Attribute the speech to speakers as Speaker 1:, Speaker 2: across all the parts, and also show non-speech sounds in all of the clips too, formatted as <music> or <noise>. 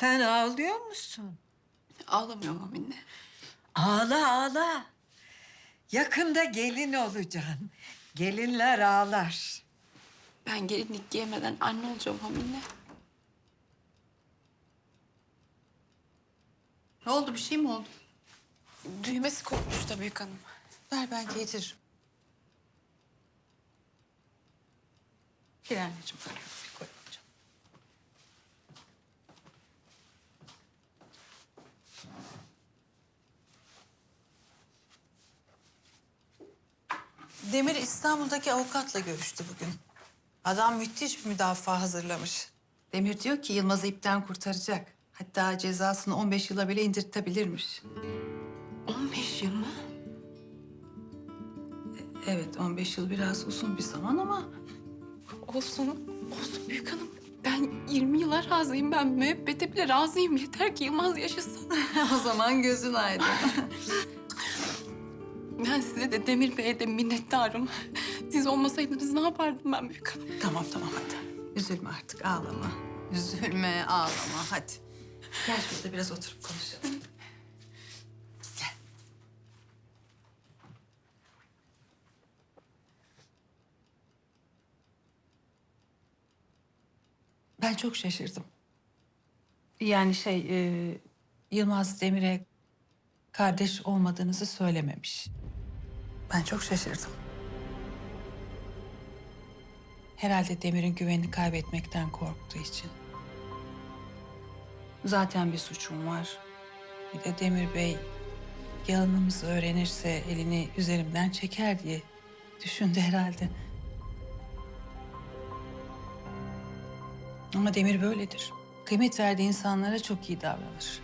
Speaker 1: Sen ağlıyor musun?
Speaker 2: Ağlamıyorum Amine.
Speaker 1: Ağla ağla. Yakında gelin olacaksın. Gelinler ağlar.
Speaker 2: Ben gelinlik giyemeden anne olacağım Amine.
Speaker 3: Ne oldu bir şey mi oldu?
Speaker 2: Düğmesi kopmuş da büyük hanım.
Speaker 3: Ver ben getiririm. Gel anneciğim böyle bir koy hocam. Demir İstanbul'daki avukatla görüştü bugün. Adam müthiş bir müdafaa hazırlamış. Demir diyor ki Yılmaz'ı ipten kurtaracak. Hatta cezasını 15 yıla bile indirtebilirmiş.
Speaker 2: 15 yıl mı?
Speaker 3: Evet 15 yıl biraz uzun bir zaman ama
Speaker 2: Olsun, olsun büyük hanım. Ben 20 yıla razıyım. Ben müebbete bile razıyım. Yeter ki Yılmaz yaşasın. <laughs>
Speaker 3: o zaman gözün aydın. <laughs>
Speaker 2: Ben size de Demir Bey'e de minnettarım. Siz olmasaydınız ne yapardım ben büyük hanım?
Speaker 3: tamam tamam hadi. Üzülme artık ağlama. Üzülme ağlama hadi. Gel şurada biraz oturup konuşalım. Gel. Ben çok şaşırdım. Yani şey, e, Yılmaz Demir'e kardeş olmadığınızı söylememiş. Ben çok şaşırdım. Herhalde Demir'in güvenini kaybetmekten korktuğu için. Zaten bir suçum var. Bir de Demir Bey yalanımızı öğrenirse elini üzerimden çeker diye düşündü herhalde. Ama Demir böyledir. Kıymet verdiği insanlara çok iyi davranır.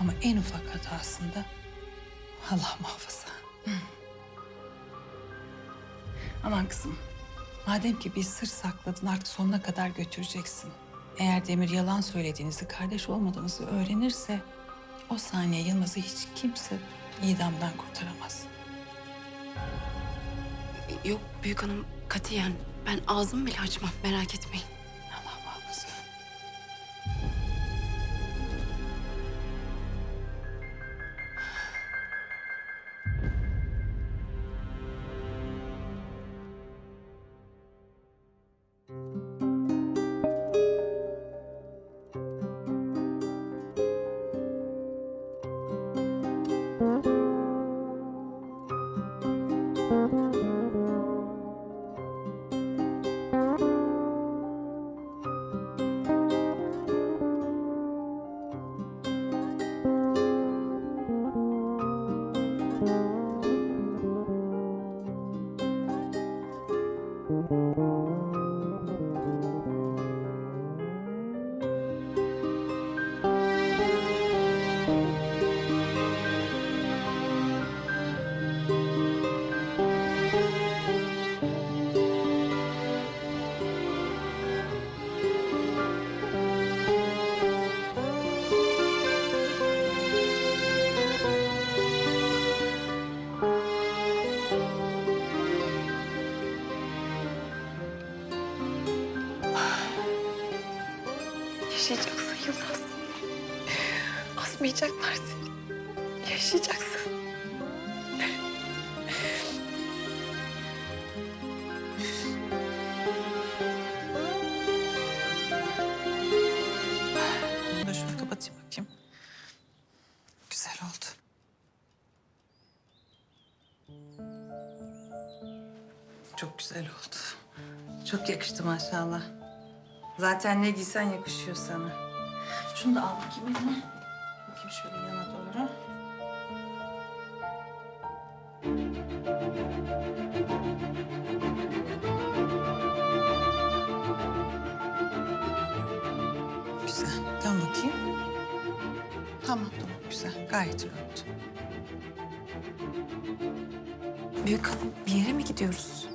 Speaker 3: Ama en ufak hatasında Allah muhafaza. Aman kızım, madem ki bir sır sakladın artık sonuna kadar götüreceksin. Eğer Demir yalan söylediğinizi, kardeş olmadığınızı öğrenirse... ...o saniye Yılmaz'ı hiç kimse idamdan kurtaramaz.
Speaker 2: Yok büyük hanım katiyen. Ben ağzımı bile açmam merak etmeyin. Asmayacaklar seni. Yaşayacaksın.
Speaker 3: Şunu kapatayım bakayım. Güzel oldu. Çok güzel oldu. Çok yakıştı maşallah. Zaten ne giysen yakışıyor sana. Şunu da al bakayım elime. Bakayım şöyle yana doğru. Güzel. Dön bakayım. Tamam tamam güzel. Gayet oldu.
Speaker 2: Büyük hanım bir yere mi gidiyoruz?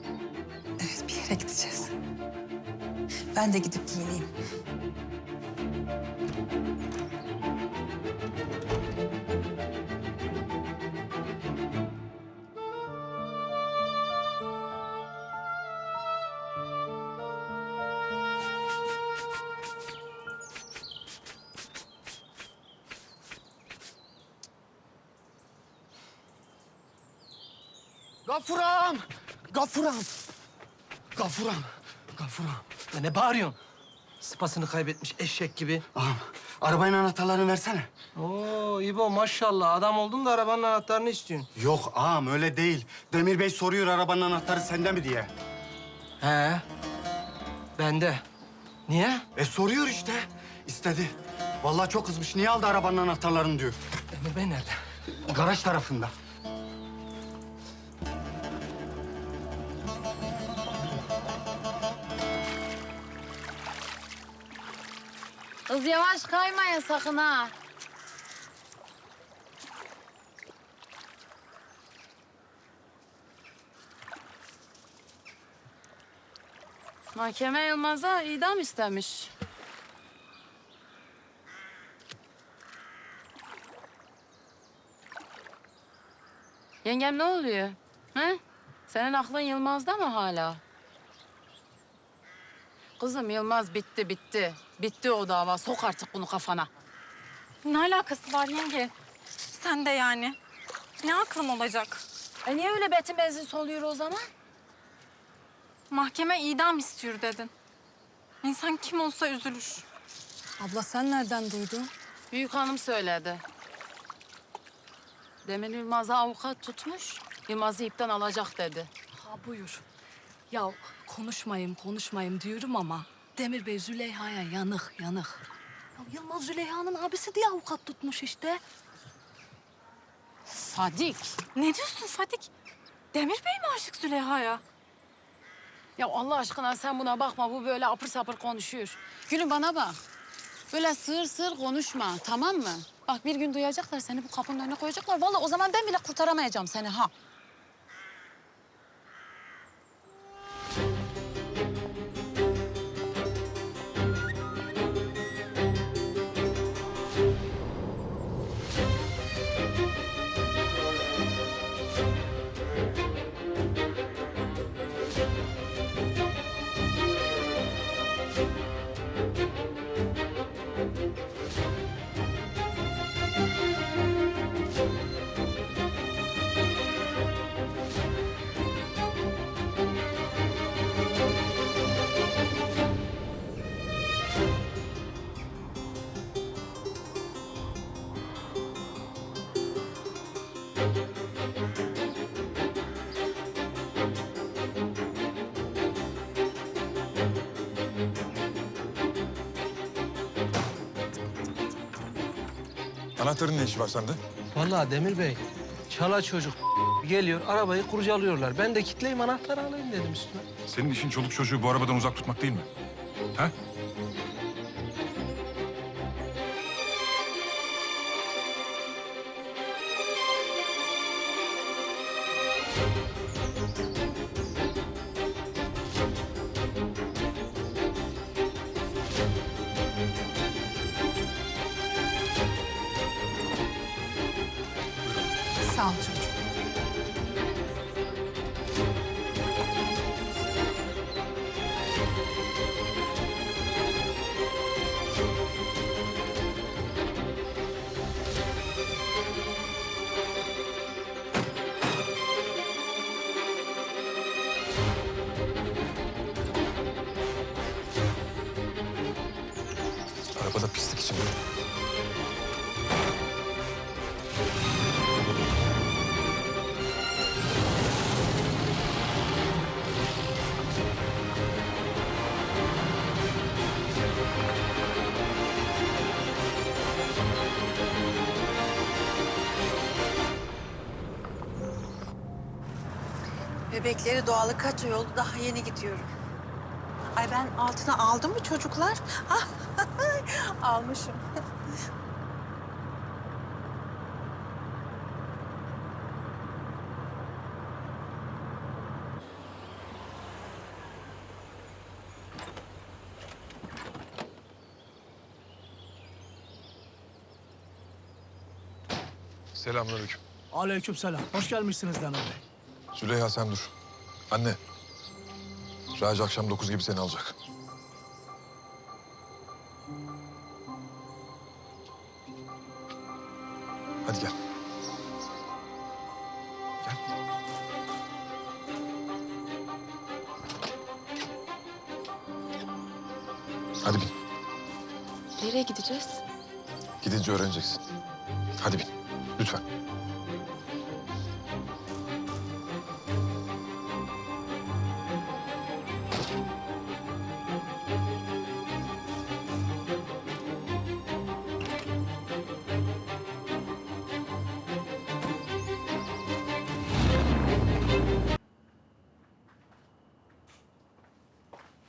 Speaker 3: Evet bir yere gideceğiz. Ben de gidip giyineyim.
Speaker 4: Gafuram! Gafuram! Gafuram! Gafuram!
Speaker 5: Ya ne bağırıyorsun? Sıpasını kaybetmiş eşek gibi.
Speaker 4: Ağam, arabanın anahtarlarını versene.
Speaker 5: Oo İbo maşallah adam oldun da arabanın anahtarını istiyorsun.
Speaker 4: Yok ağam öyle değil. Demir Bey soruyor arabanın anahtarı sende mi diye.
Speaker 5: He. Bende. Niye?
Speaker 4: E soruyor işte. İstedi. Vallahi çok kızmış. Niye aldı arabanın anahtarlarını diyor.
Speaker 5: Demir Bey nerede?
Speaker 4: Garaj tarafında.
Speaker 6: Kız yavaş kaymayın sakın ha. Mahkeme Yılmaz'a idam istemiş. Yengem ne oluyor? He? Senin aklın Yılmaz'da mı hala? Kızım Yılmaz bitti bitti. Bitti o dava. Sok artık bunu kafana.
Speaker 7: Ne alakası var yenge? Sen de yani. Ne aklım olacak?
Speaker 6: E niye öyle betin benzin soluyor o zaman?
Speaker 7: Mahkeme idam istiyor dedin. İnsan kim olsa üzülür.
Speaker 8: Abla sen nereden duydun?
Speaker 6: Büyük hanım söyledi. Demin Yılmaz'a avukat tutmuş. Yılmaz'ı ipten alacak dedi.
Speaker 8: Ha buyur. Ya konuşmayayım konuşmayayım diyorum ama Demir Bey Züleyha'ya yanık yanık. Ya Yılmaz Züleyha'nın abisi diye avukat tutmuş işte.
Speaker 6: Sadik.
Speaker 7: Ne diyorsun Fadik? Demir Bey mi aşık Züleyha'ya?
Speaker 6: Ya Allah aşkına sen buna bakma. Bu böyle apır sapır konuşuyor. Gülüm bana bak. Böyle sığır sığır konuşma tamam mı? Bak bir gün duyacaklar seni bu kapının önüne koyacaklar. Vallahi o zaman ben bile kurtaramayacağım seni ha.
Speaker 9: Anahtarın ne işi var sende?
Speaker 5: Vallahi Demir Bey çala çocuk geliyor arabayı kurcalıyorlar. Ben de kitleyim anahtarı alayım dedim üstüne.
Speaker 9: Senin işin çoluk çocuğu bu arabadan uzak tutmak değil mi? Ha? 나오죠.
Speaker 10: Bebekleri doğalı kaç ay oldu daha yeni gidiyorum. Ay ben altına aldım mı çocuklar? <laughs> Ah, almışım.
Speaker 9: Selamünaleyküm.
Speaker 11: Aleykümselam. Hoş gelmişsiniz Demir Bey.
Speaker 9: Züleyha sen dur. Anne. Raci akşam dokuz gibi seni alacak.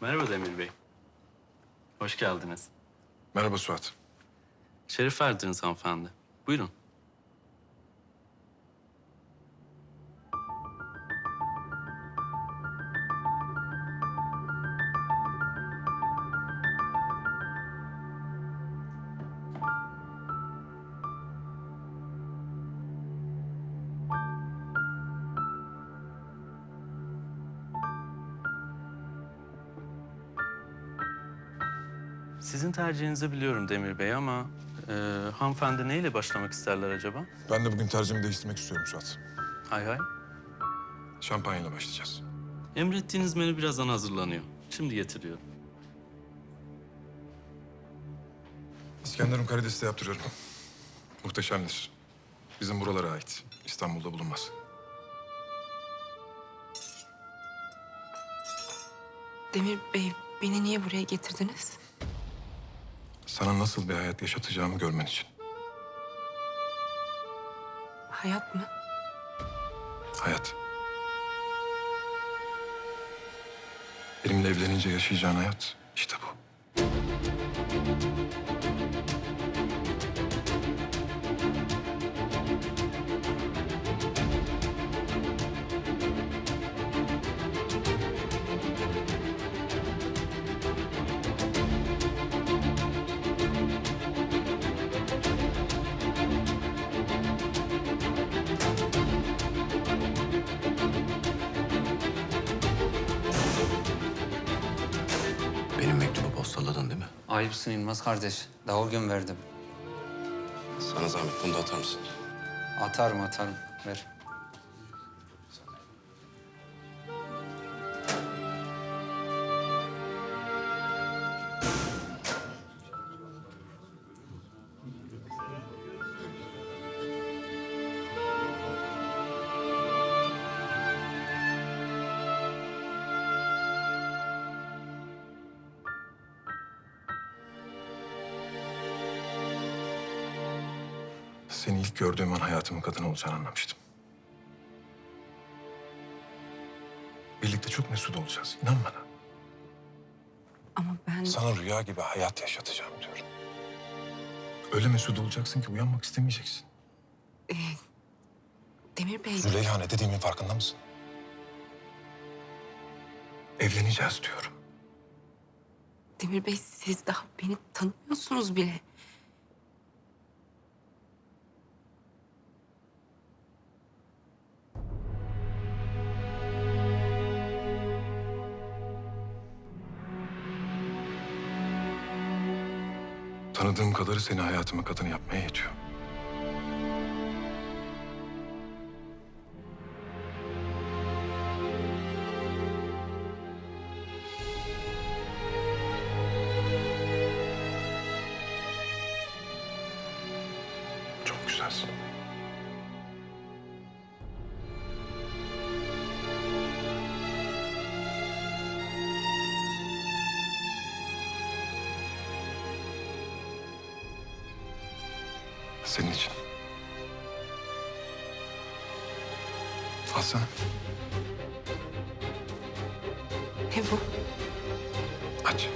Speaker 12: Merhaba Demir Bey. Hoş geldiniz.
Speaker 9: Merhaba Suat.
Speaker 12: Şerif verdiniz hanımefendi. Buyurun. Sizin tercihinizi biliyorum Demir Bey ama e, hanımefendi neyle başlamak isterler acaba?
Speaker 9: Ben de bugün tercihimi değiştirmek istiyorum Suat.
Speaker 12: Hay hay.
Speaker 9: Şampanyayla başlayacağız.
Speaker 12: Emrettiğiniz menü birazdan hazırlanıyor. Şimdi getiriyorum.
Speaker 9: İskenderun karidesi de yaptırıyorum. <laughs> Muhteşemdir. Bizim buralara ait. İstanbul'da bulunmaz.
Speaker 2: Demir Bey, beni niye buraya getirdiniz?
Speaker 9: Sana nasıl bir hayat yaşatacağımı görmen için.
Speaker 2: Hayat mı?
Speaker 9: Hayat. Benimle evlenince yaşayacağın hayat işte bu.
Speaker 13: Ayıpsın Yılmaz kardeş. Daha o gün verdim.
Speaker 14: Sana zahmet bunu da atar mısın?
Speaker 13: Atarım atarım. Ver.
Speaker 9: Seni ilk gördüğüm an hayatımın kadını olacağını anlamıştım. Birlikte çok mesut olacağız. İnan bana.
Speaker 2: Ama ben...
Speaker 9: Sana rüya gibi hayat yaşatacağım diyorum. Öyle mesut olacaksın ki uyanmak istemeyeceksin.
Speaker 2: Demir Bey,
Speaker 9: Züleyha ne dediğimin farkında mısın? Evleneceğiz diyorum.
Speaker 2: Demir Bey siz daha beni tanımıyorsunuz bile.
Speaker 9: Tanıdığım kadarı seni hayatıma kadın yapmaya yetiyor. Çok güzelsin. Senin için. Al sana.
Speaker 2: Ne bu?
Speaker 9: Aç.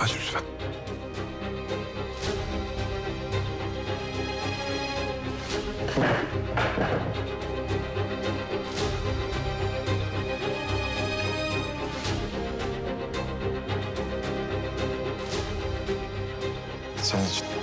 Speaker 9: Aç lütfen. Senin için.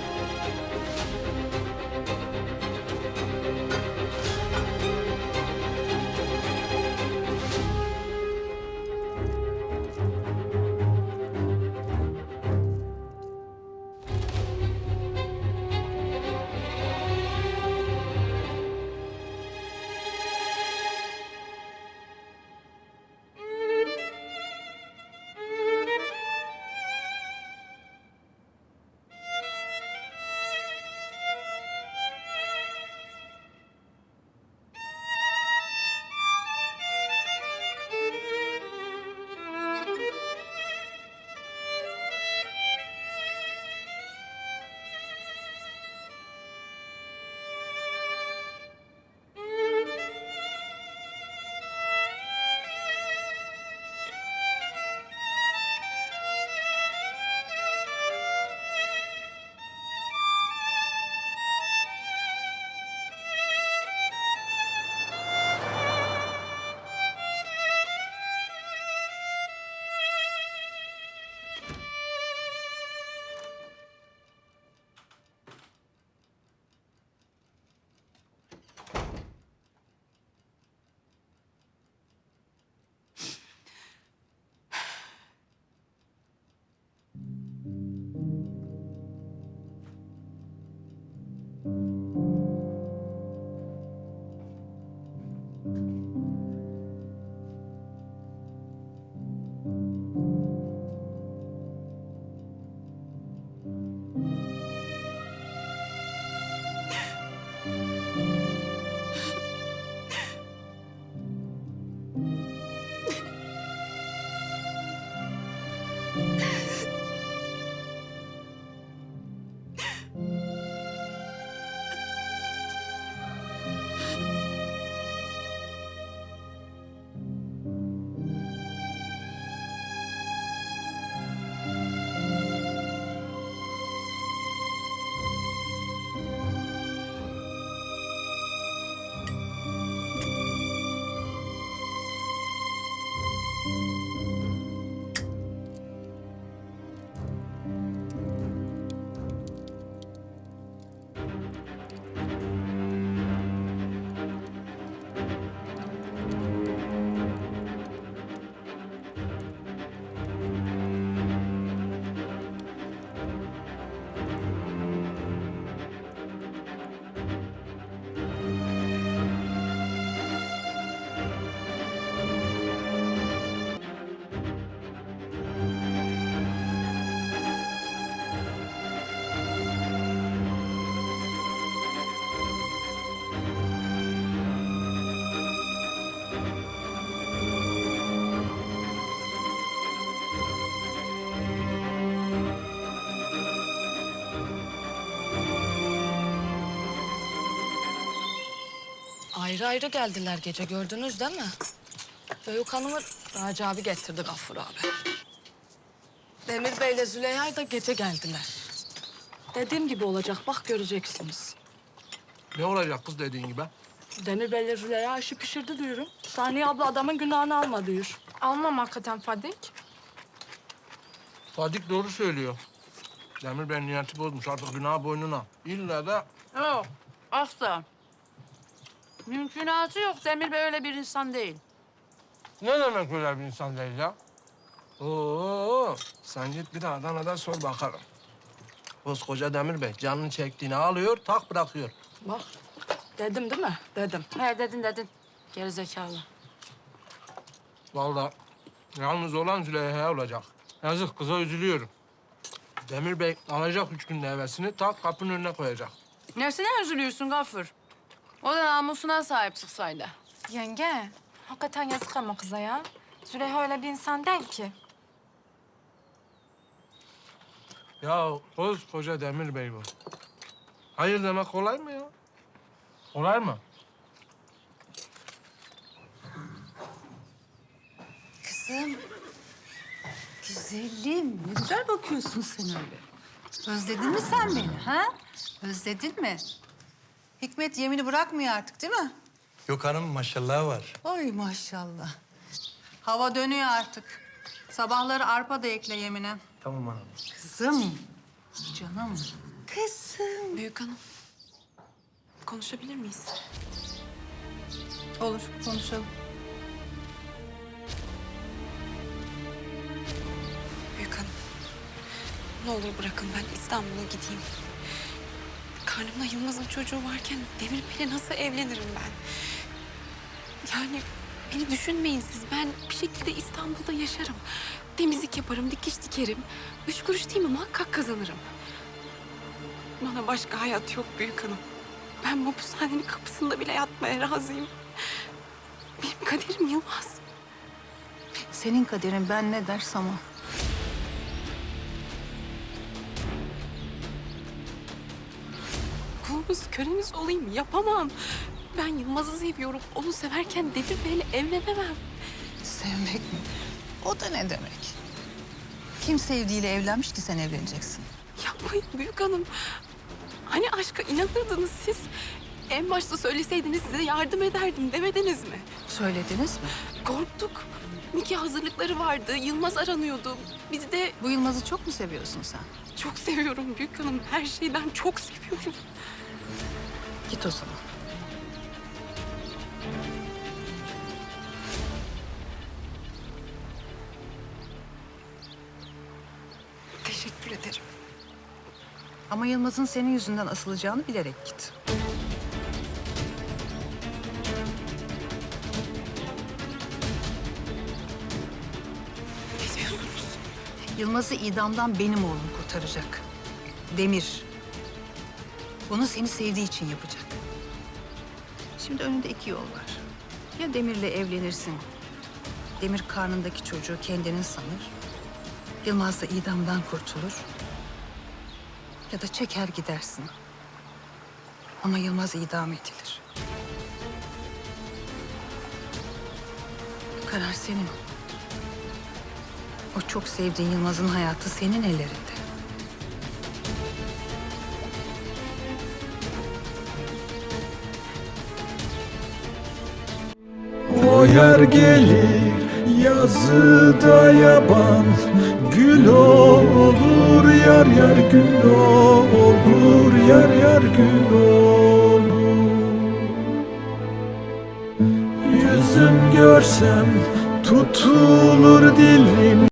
Speaker 8: Ayrı ayrı geldiler gece gördünüz değil mi? Büyük hanımı Raci abi getirdi Gaffur abi. Demir Bey'le Züleyha da gece geldiler. Dediğim gibi olacak bak göreceksiniz.
Speaker 5: Ne olacak kız dediğin gibi?
Speaker 8: Demir Bey'le Züleyha işi pişirdi diyorum. Saniye abla adamın günahını alma diyor.
Speaker 2: Almam hakikaten Fadik.
Speaker 5: Fadik doğru söylüyor. Demir ben niyeti bozmuş artık günah boynuna. İlla da
Speaker 6: Yok, asla. Mümkünatı yok. Demir Bey öyle bir insan değil.
Speaker 5: ne demek öyle bir insan değil ya? Oo, sen git bir de Adana'da sor bakalım. Koskoca Demir Bey canını çektiğini alıyor, tak bırakıyor.
Speaker 8: Bak, dedim değil mi? Dedim. He dedin dedin. Gerizekalı.
Speaker 5: Vallahi yalnız olan Züleyha olacak. Yazık kıza üzülüyorum. Demir Bey alacak üç günde hevesini tak kapının önüne koyacak.
Speaker 6: Nesine üzülüyorsun Gaffur? O da namusuna sahip çıksaydı.
Speaker 15: Yenge, hakikaten yazık ama kıza ya. Züleyha öyle bir insan değil ki.
Speaker 5: Ya koskoca Demir Bey bu. Hayır demek kolay mı ya? Kolay mı?
Speaker 3: Kızım. Güzelim. Ne güzel bakıyorsun sen öyle. Özledin mi sen beni ha? Özledin mi? Hikmet yemini bırakmıyor artık değil mi?
Speaker 16: Yok hanım maşallah var.
Speaker 3: Oy maşallah. Hava dönüyor artık. Sabahları arpa da ekle yemine.
Speaker 16: Tamam hanım.
Speaker 3: Kızım. Canım. Kızım.
Speaker 2: Büyük hanım. Konuşabilir miyiz?
Speaker 3: Olur konuşalım.
Speaker 2: Büyük hanım. Ne olur bırakın ben İstanbul'a gideyim. Karnımda Yılmaz'ın çocuğu varken Demir Bey'le nasıl evlenirim ben? Yani beni düşünmeyin siz. Ben bir şekilde İstanbul'da yaşarım. Temizlik yaparım, dikiş dikerim. Üç kuruş değil mi muhakkak kazanırım. Bana başka hayat yok büyük hanım. Ben bu hapishanenin kapısında bile yatmaya razıyım. Benim kaderim Yılmaz.
Speaker 3: Senin kaderin ben ne dersem o.
Speaker 2: Kulunuz, köleniz olayım yapamam. Ben Yılmaz'ı seviyorum. Onu severken Demir Bey'le evlenemem.
Speaker 3: Sevmek mi? O da ne demek? Kim sevdiğiyle evlenmiş ki sen evleneceksin?
Speaker 2: Yapmayın büyük hanım. Hani aşka inanırdınız siz? En başta söyleseydiniz size yardım ederdim demediniz mi?
Speaker 3: Söylediniz mi?
Speaker 2: Korktuk. Nikah hazırlıkları vardı. Yılmaz aranıyordu. Biz de
Speaker 3: Bu Yılmaz'ı çok mu seviyorsun sen?
Speaker 2: çok seviyorum büyük hanım. Her şeyden çok seviyorum.
Speaker 3: Git o zaman.
Speaker 2: Teşekkür ederim.
Speaker 3: Ama Yılmaz'ın senin yüzünden asılacağını bilerek git.
Speaker 2: Ne?
Speaker 3: Yılmaz'ı idamdan benim oğlum kurtaracak. Demir. Bunu seni sevdiği için yapacak. Şimdi önünde iki yol var. Ya Demir'le evlenirsin. Demir karnındaki çocuğu kendinin sanır. Yılmaz da idamdan kurtulur. Ya da çeker gidersin. Ama Yılmaz idam edilir. Karar senin. O çok sevdiğin Yılmaz'ın hayatı senin ellerinde.
Speaker 11: Yer gelir yazıda yaban. Gül olur yar yar gül olur Yar yar gül olur. Yüzüm görsem tutulur dilim